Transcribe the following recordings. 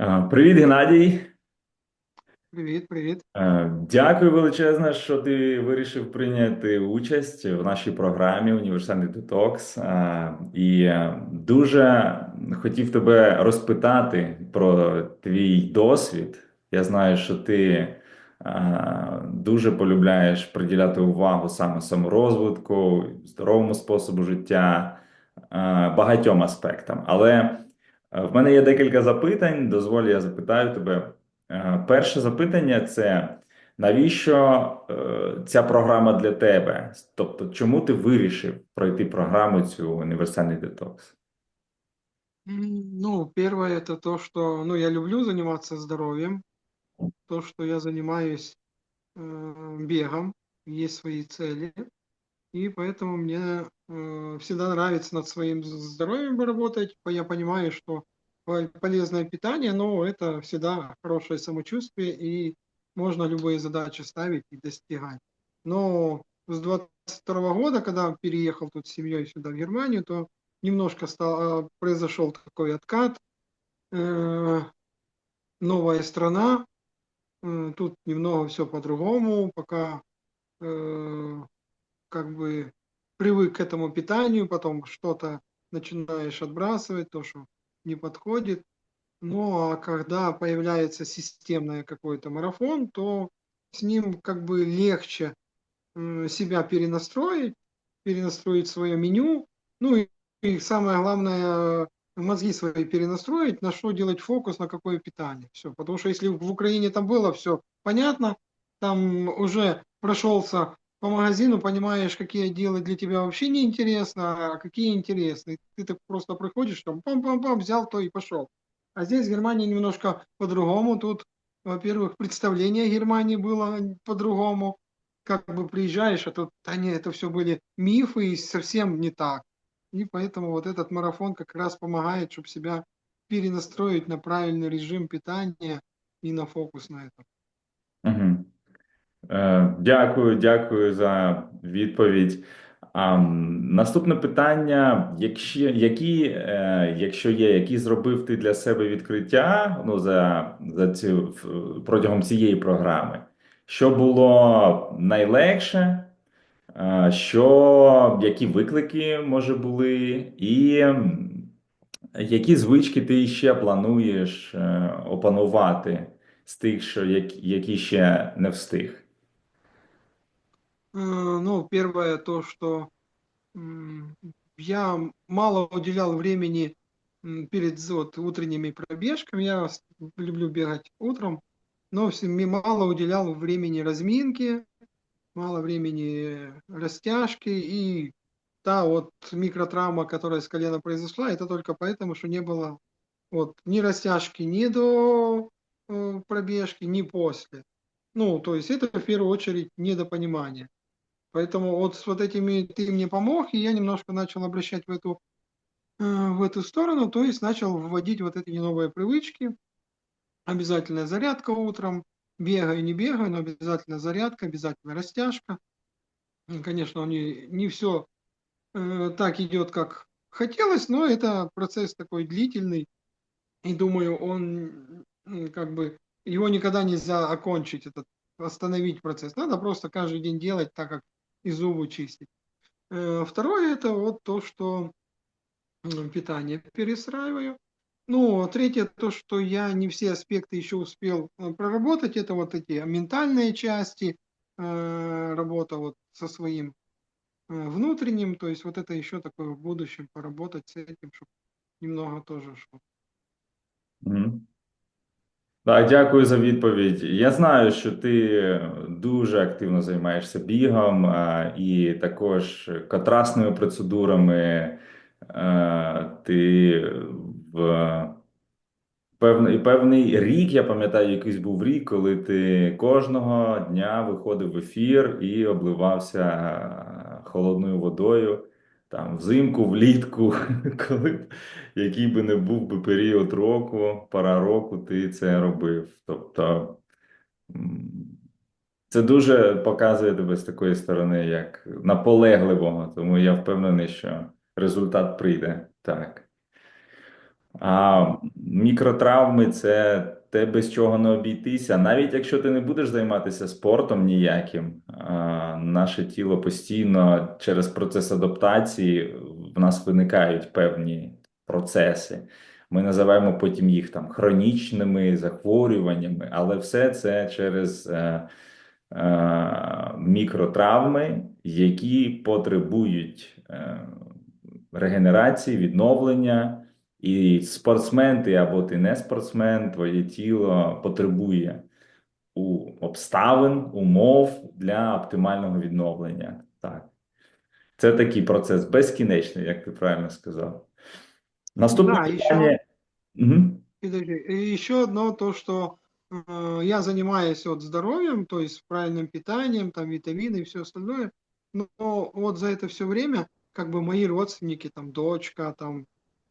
Е, Привіт, Геннадій. Привіт, привіт. Е, Дякую величезне, що ти вирішив прийняти участь в нашій програмі Універсальний детокс. Е, І дуже хотів тебе розпитати про твій досвід. Я знаю, що ти дуже полюбляєш приділяти увагу саме саморозвитку, здоровому способу життя, багатьом аспектам. Але в мене є декілька запитань. Дозволь, я запитаю тебе. Е, Перше запитання це навіщо е, ця програма для тебе? Тобто, чому ти вирішив пройти програму цю універсальний детокс? М, Ну, первое это то, что, ну, я люблю заниматься здоровьем, то, что я занимаюсь э, бегом, есть свои цели, и поэтому мне э, всегда нравится над своим здоровьем работать. Я понимаю, что по- полезное питание, но это всегда хорошее самочувствие, и можно любые задачи ставить и достигать. Но с 22 года, когда переехал тут с семьей сюда, в Германию, то немножко стал, э, произошел такой откат. Э, Новая страна, э, тут немного все по-другому, пока э, как бы привык к этому питанию, потом что-то начинаешь отбрасывать, то, что не подходит. Ну, а когда появляется системный какой-то марафон, то с ним как бы легче себя перенастроить, перенастроить свое меню, ну и, и самое главное, мозги свои перенастроить, на что делать фокус, на какое питание. Все. Потому что если в Украине там было все понятно, там уже прошелся по магазину, понимаешь, какие отделы для тебя вообще не интересно, а какие интересны. Ты так просто приходишь, там пам-пам-пам, взял то и пошел. А здесь в Германии немножко по-другому. Тут, во-первых, представление Германии было по-другому как бы приезжаешь, а тут, да не, это все были мифы и совсем не так. И поэтому вот этот марафон как раз помогает, чтобы себя перенастроить на правильный режим питания и на фокус на этом. Угу. Е, Дякую, дякую за відповідь. Наступне питання: якщо, які, е, якщо є, які зробив ти для себе відкриття ну, за, за цю, протягом цієї програми? Що було найлегше? Е, Що, які виклики може були, і які звички ти ще плануєш опанувати з тих, що які ще не встиг? Э, Ну, первое то, что я мало уделял времени перед вот, утренними пробежками. Я люблю бегать утром, но мало уделял времени разминке, мало времени растяжки и та вот микротравма, которая с колена произошла, это только поэтому, что не было вот ни растяжки ни до э, пробежки, ни после. Ну, то есть это в первую очередь недопонимание. Поэтому вот с вот этими ты мне помог, и я немножко начал обращать в эту, э, в эту сторону, то есть начал вводить вот эти новые привычки. Обязательная зарядка утром, бегаю, не бегаю, но обязательно зарядка, обязательно растяжка. Конечно, не, не все так идет, как хотелось, но это процесс такой длительный, и думаю, он как бы его никогда нельзя окончить, этот, остановить процесс. Надо просто каждый день делать так, как и зубы чистить. Э, Второе это вот то, что питание перестраиваю. Ну, третье, то, что я не все аспекты еще успел э, проработать, это вот эти ментальные части, э, работа вот со своим внутренним, то есть вот это еще такое в будущем поработать с этим, чтобы немного тоже шло. Так, дякую за відповідь. Я знаю, що ти дуже активно займаєшся бігом, а, і також контрастними процедурами. А, Ти в певний, певний рік, я пам'ятаю, якийсь був рік, коли ти кожного дня виходив в ефір і обливався холодною водою. Там взимку, влітку, коли б який би не був би період року, пора року, ти це робив. Тобто це дуже показує тебе з такої сторони, як наполегливого, тому я впевнений, що результат прийде. Так. А мікротравми це те, без чого не обійтися. Навіть якщо ти не будеш займатися спортом ніяким, наше тіло постійно через процес адаптації в нас виникають певні процеси. Ми називаємо потім їх там хронічними захворюваннями, але все це через е, е, мікротравми, які потребують е, регенерації, відновлення. І спортсмен ти або ти не спортсмен, твоє тіло потребує у обставин, умов для оптимального відновлення. Так. Це такий процес безкінечний, як ти правильно сказав. Наступне Да, еще, питання. Угу. подожди, и еще одно то, что э, я занимаюсь вот здоровьем, то есть правильным питанием, там витамины и все остальное, но вот за это все время как бы мои родственники, там дочка, там э,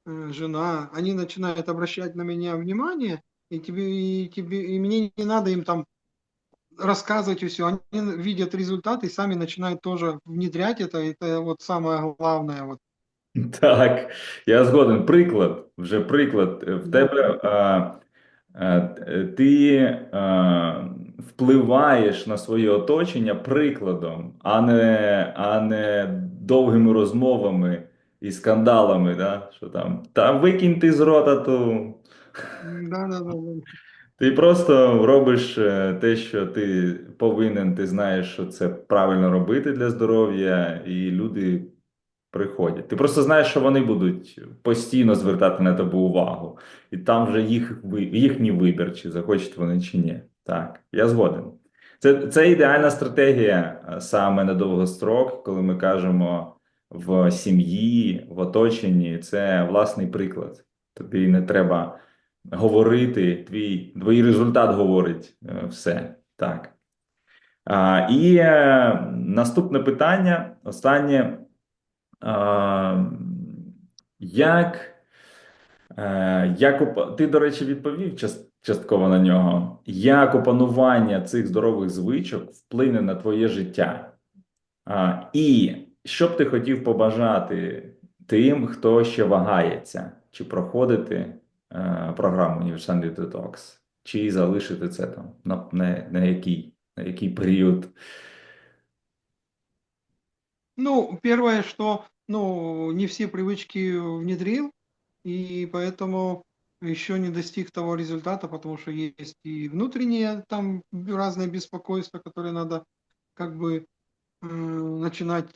жена, они начинают обращать на меня внимание, и тебе, и тебе, и мне не надо им там рассказывать все, они видят результаты и сами начинают тоже внедрять это, это вот самое главное, вот. Так, я згоден. Приклад, вже приклад. В Да. тебе а, а, ти а, впливаєш на своє оточення прикладом, а не, а не довгими розмовами і скандалами, да? Що там, та викинь ти з рота ту. Да, да, да. Ти просто робиш е, те, що ти повинен, ти знаєш, що це правильно робити для здоров'я, і люди приходять. Ти просто знаєш, що вони будуть постійно звертати на тебе увагу, і там вже їх, їхній вибір, чи захочуть вони чи ні. Так, я згоден. Це, це ідеальна стратегія е, саме на довгострок, коли ми кажемо в сім'ї, в оточенні. Це власний приклад. Тобі не треба говорити, твій, твій результат говорить е, все. Так. А, і е, наступне питання, останнє. А, як, е, як ти, до речі, відповів частково на нього. Як опанування цих здорових звичок вплине на твоє життя? А, і що б ти хотів побажати тим, хто ще вагається, чи проходити е, програму Універсальний Детокс, чи залишити це там на, на, на який, на який період? Ну, первое, что, ну, не все привычки внедрил, и поэтому еще не достиг того результата, потому что есть и внутренние там разные беспокойства, которые надо как бы э, начинать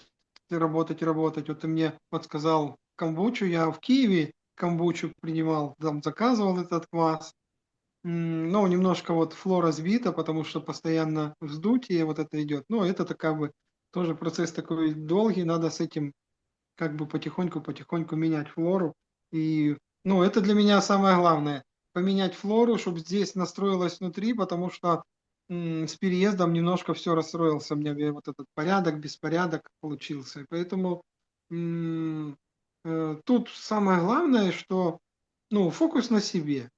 работать, работать. Вот ты мне подсказал камбучу, я в Киеве камбучу принимал, там заказывал этот квас. Ну, немножко вот флора сбита, потому что постоянно вздутие вот это идет. Но это так как бы тоже процесс такой долгий, надо с этим как бы потихоньку-потихоньку менять флору. И, ну, это для меня самое главное. Поменять флору, чтобы здесь настроилось внутри, потому что с переездом немножко все расстроился. Меня ве- вот этот порядок, беспорядок получился. Поэтому э, тут самое главное, что, ну, фокус на себе.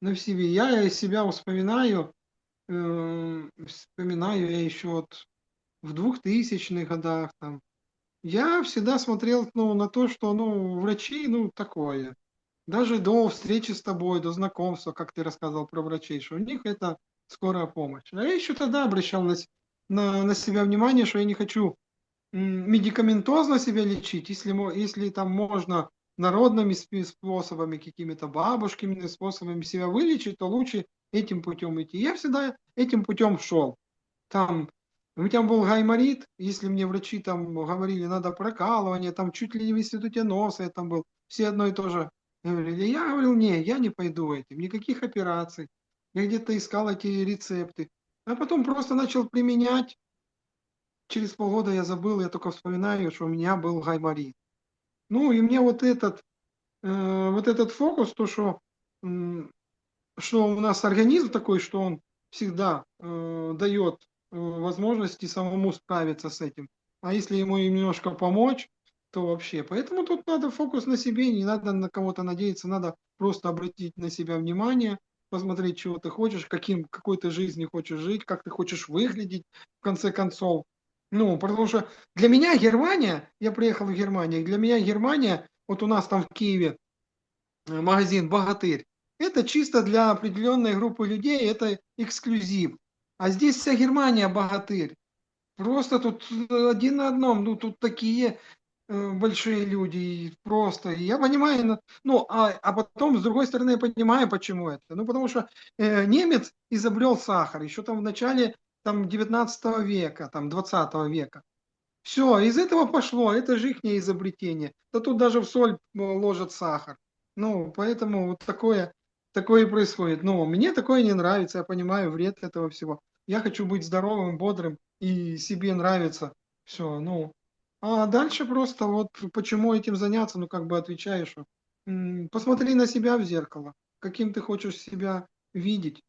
На себе. Я себя вспоминаю, э, вспоминаю я еще вот в двухтысячных годах там, я всегда смотрел, ну, на то, что, ну, врачи, ну, такое. Даже до встречи с тобой, до знакомства, как ты рассказывал про врачей, что у них это скорая помощь. А я еще тогда обращал на, на, на себя внимание, что я не хочу медикаментозно себя лечить, если, если там можно народными способами, какими-то бабушкиными способами себя вылечить, то лучше этим путем идти. Я всегда этим путем шел. Там у меня был гайморит, если мне врачи там говорили, надо прокалывание, там чуть ли не в институте носа я там был, все одно и то же говорили. Я говорил, не, я не пойду этим, никаких операций. Я где-то искал эти рецепты. А потом просто начал применять. Через полгода я забыл, я только вспоминаю, что у меня был гайморит. Ну и мне вот этот, э, вот этот фокус, то, что, м, что у нас организм такой, что он всегда э, дает э, возможности самому справиться с этим. А если ему немножко помочь, то вообще. Поэтому тут надо фокус на себе, не надо на кого-то надеяться, надо просто обратить на себя внимание, посмотреть, чего ты хочешь, каким, какой ты жизнью хочешь жить, как ты хочешь выглядеть, в конце концов. Ну, потому что для меня Германия, я приехал в Германию, для меня Германия, вот у нас там в Киеве э, магазин «Богатырь». Это чисто для определенной группы людей, это эксклюзив. А здесь вся Германия «Богатырь». Просто тут э, один на одном, ну тут такие большие люди, и просто. Я понимаю, ну, ну, а, а потом, с другой стороны, я понимаю, почему это. Ну, потому что э, немец изобрел сахар еще там в начале там, 19 века, там, 20 века. Все, из этого пошло, это же их изобретение. Да тут даже в соль э, ложат сахар. Ну, поэтому вот такое, такое и происходит. Но мне такое не нравится, я понимаю вред этого всего. Я хочу быть здоровым, бодрым, и себе нравится. Все, ну. А дальше просто вот почему этим заняться, ну, как бы отвечаешь, посмотри на себя в зеркало, каким ты хочешь себя видеть,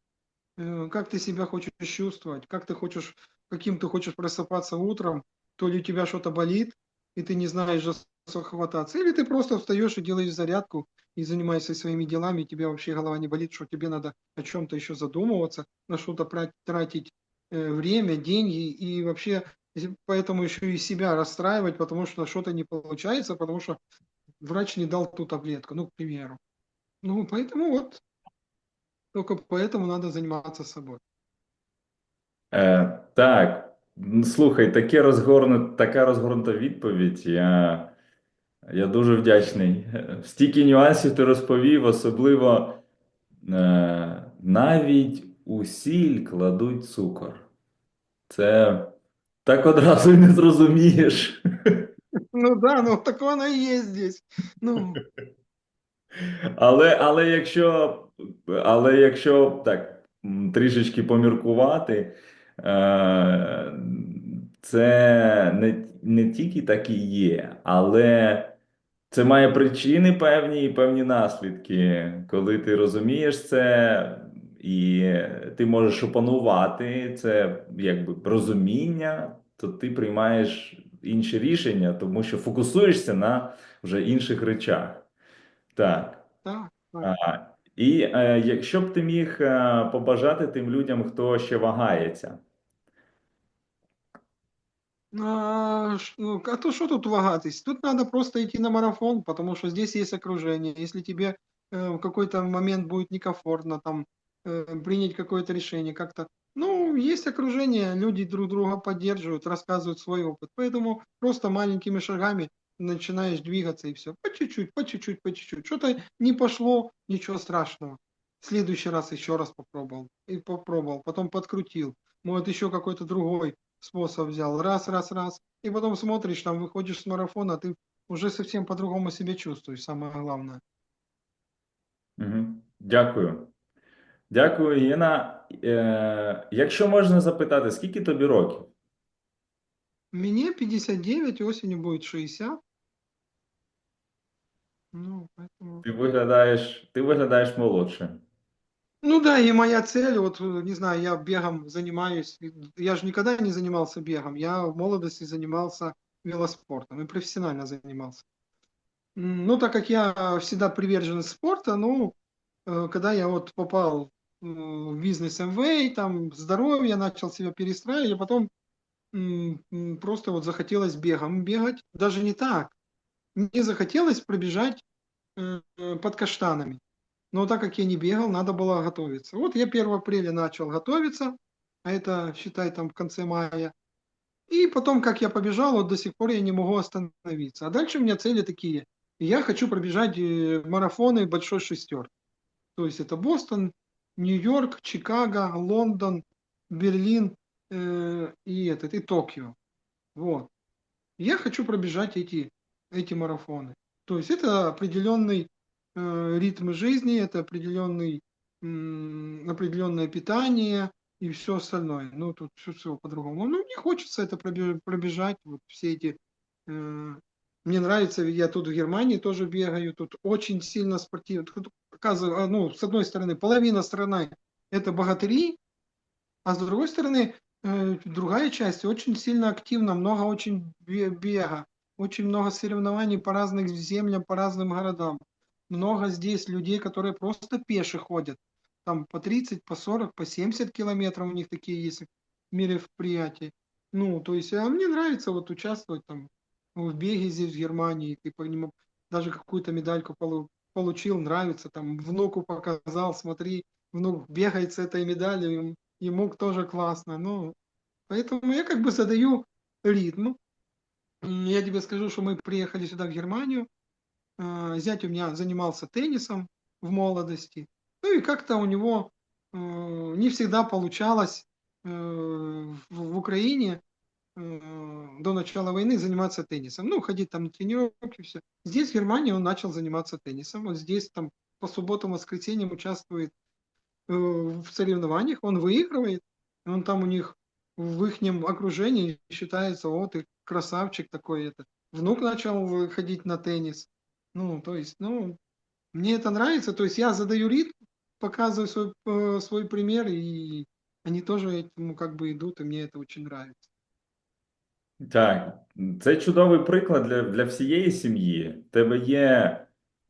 э, как ты себя хочешь чувствовать, как ты хочешь, каким ты хочешь просыпаться утром, то ли у тебя что-то болит, и ты не знаешь, за хвататься, или ты просто встаешь и делаешь зарядку, и занимаешься своими делами, и тебе вообще голова не болит, что тебе надо о чем-то еще задумываться, на что-то тратить э, время, деньги, и вообще поэтому еще и себя расстраивать, потому что что-то не получается, потому что врач не дал ту таблетку, ну, к примеру. Ну, поэтому вот, только поэтому надо заниматься собой. Е, так, м, слухай, таке розгорну, така розгорнута відповідь. Я, я дуже вдячний. Е, Стільки нюансів ти розповів, особливо е, навіть у сіль кладуть цукор. Це так одразу й не зрозумієш. Ну да, ну так оно и есть здесь. Ну, Але, але якщо, але якщо так трішечки поміркувати, е, це не, не тільки так і є, але це має причини певні і певні наслідки. Коли ти розумієш це, і ти можеш опанувати це якби розуміння, то ти приймаєш інші рішення, тому що фокусуєшся на вже інших речах. Так. так, так. А, і е, якщо б ти міг е, побажати тим людям, хто ще вагається, А, ну, а то что тут вагатись? Тут надо просто идти на марафон, потому что здесь есть окружение. Если тебе э, в какой-то момент будет некомфортно там принять какое-то решение как-то, ну, есть окружение, люди друг друга поддерживают, рассказывают свой опыт. Поэтому просто маленькими шагами начинаешь двигаться и все. По чуть-чуть, по чуть-чуть, по чуть-чуть. Что-то не пошло, ничего страшного. В следующий раз еще раз попробовал. И попробовал, потом подкрутил. Может, еще какой-то другой способ взял. Раз, раз, раз. И потом смотришь, там выходишь с марафона, ты уже совсем по-другому себя чувствуешь, самое главное. Угу. Дякую. Дякую, Єна. Е, якщо можна запитати, скільки тобі років? Мне 59, осенью будет 60. Ну, поэтому... Ти виглядаєш, ти виглядаєш молодше. Ну да, и моя цель, вот, э, не знаю, я бегом занимаюсь. и Я же никогда не занимался бегом. Я в молодости занимался велоспортом и профессионально занимался. М, Ну, так как я всегда приверженец спорта, ну, э, когда я вот попал м, в бизнес МВ, там здоровье, начал себя перестраивать, а потом просто вот захотелось бегом бегать. Даже не так. Мне захотелось пробежать э, под каштанами. Но так как я не бегал, надо было готовиться. Вот я 1 апреля начал готовиться, а это, считай, там в конце мая. И потом, как я побежал, вот до сих пор я не могу остановиться. А дальше у меня цели такие. Я хочу пробежать э, марафоны большой шестерки. То есть это Бостон, Нью-Йорк, Чикаго, Лондон, Берлин э, и этот, и Токио. Вот. Я хочу пробежать эти, эти марафоны. То есть это определенный э, ритм жизни, это определенный, м, определенное питание и все остальное. Ну, тут все, все по-другому. Ну, не хочется это пробе- пробежать, вот все эти... э, мне нравится, я тут в Германии тоже бегаю, тут очень сильно спортивно. Оказывается, ну, с одной стороны, половина страны это богатыри, а с другой стороны, э, другая часть очень сильно активна, много очень бе- бега, очень много соревнований по разным землям, по разным городам. Много здесь людей, которые просто пеши ходят. Там по 30, по 40, по 70 километров у них такие есть мероприятия. Ну, то есть, а мне нравится вот участвовать там в беге здесь, в Германии. Ты по нему даже какую-то медальку получил, нравится, там внуку показал, смотри, внук бегает с этой медалью, ем- ему тоже классно. Ну, поэтому я как бы задаю ритм. Я тебе скажу, что мы приехали сюда, в Германию. А, Зять у меня занимался теннисом в молодости. Ну и как-то у него э, не всегда получалось э, в Украине до начала войны заниматься теннисом. Ну, ходить там на тренировки, все. Здесь, в Германии, он начал заниматься теннисом. Вот здесь там по субботам, воскресеньям участвует э, в соревнованиях, он выигрывает, он там у них в их окружении считается, о, ты красавчик такой это. Внук начал выходить на теннис. Ну, то есть, ну, мне это нравится, то есть я задаю ритм, показываю свой, э, свой пример, и они тоже этому как бы идут, и мне это очень нравится. Так, це чудовий приклад для, для всієї сім'ї. В тебе є,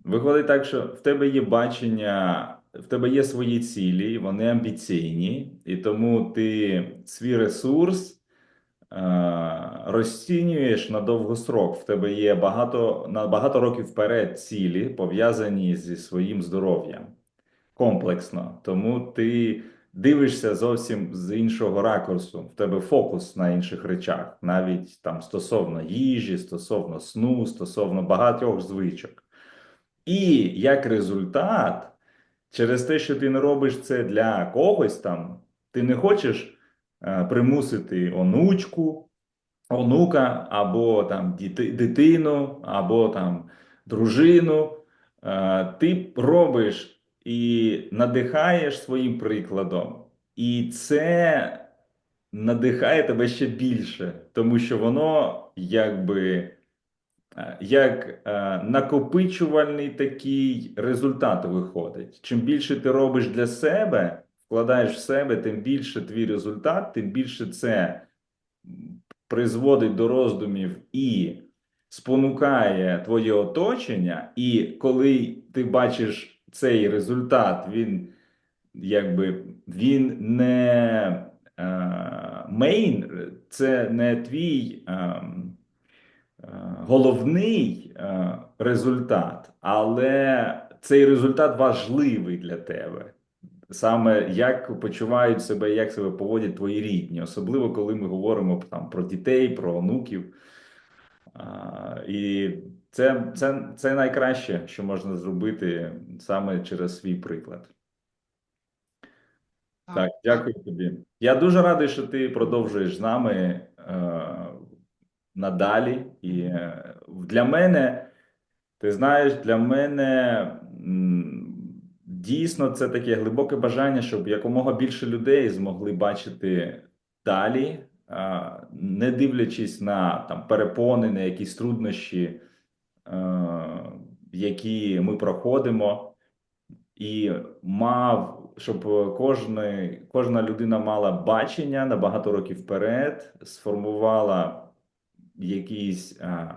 виходить так, що в тебе є бачення, в тебе є свої цілі, вони амбіційні, і тому ти свій ресурс е, розцінюєш на довгострок. В тебе є багато, на багато років вперед цілі, пов'язані зі своїм здоров'ям комплексно. Тому ти дивишся зовсім з іншого ракурсу. В тебе фокус на інших речах, навіть там стосовно їжі, стосовно сну, стосовно багатьох звичок. І як результат, через те, що ти не робиш це для когось там, ти не хочеш е, примусити онучку, онука, або там дитину, або там дружину. Е, Ти робиш і надихаєш своїм прикладом, і це надихає тебе ще більше, тому що воно якби е, як е, накопичувальний такий результат виходить. Чим більше ти робиш для себе, вкладаєш в себе, тим більше твій результат, тим більше це призводить до роздумів і спонукає твоє оточення. І коли ти бачиш цей результат, він якби він не мейн, це не твій. ем, е, головний е, результат, але цей результат важливий для тебе. Саме як почувають себе, як себе поводять твої рідні, особливо коли ми говоримо там про дітей, про онуків. А, і це, це, це найкраще, що можна зробити саме через свій приклад. Так, дякую тобі. Я дуже радий, що ти продовжуєш з нами е, надалі. І е, для мене, ти знаєш, для мене м, дійсно це таке глибоке бажання, щоб якомога більше людей змогли бачити далі, е, не дивлячись на там перепони, на якісь труднощі, які ми проходимо і мав, щоб кожна, кожна людина мала бачення на багато років вперед, сформувала якийсь а,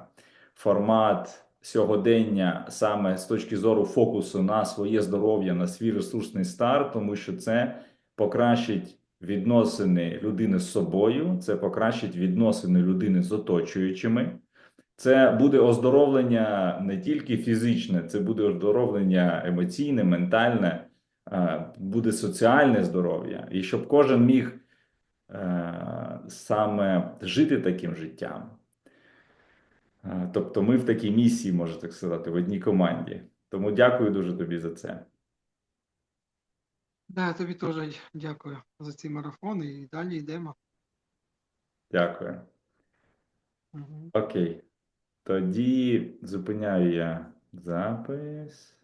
формат сьогодення саме з точки зору фокусу на своє здоров'я, на свій ресурсний старт, тому що це покращить відносини людини з собою, це покращить відносини людини з оточуючими. Це буде оздоровлення не тільки фізичне, це буде оздоровлення емоційне, ментальне, е, буде соціальне здоров'я, і щоб кожен міг е, саме жити таким життям. Е, Тобто ми в такій місії, можна так сказати, в одній команді. Тому дякую дуже тобі за це. Да, тобі теж дякую за цей марафон і далі йдемо. Дякую. Мгм. Окей. Тоді зупиняю я запис.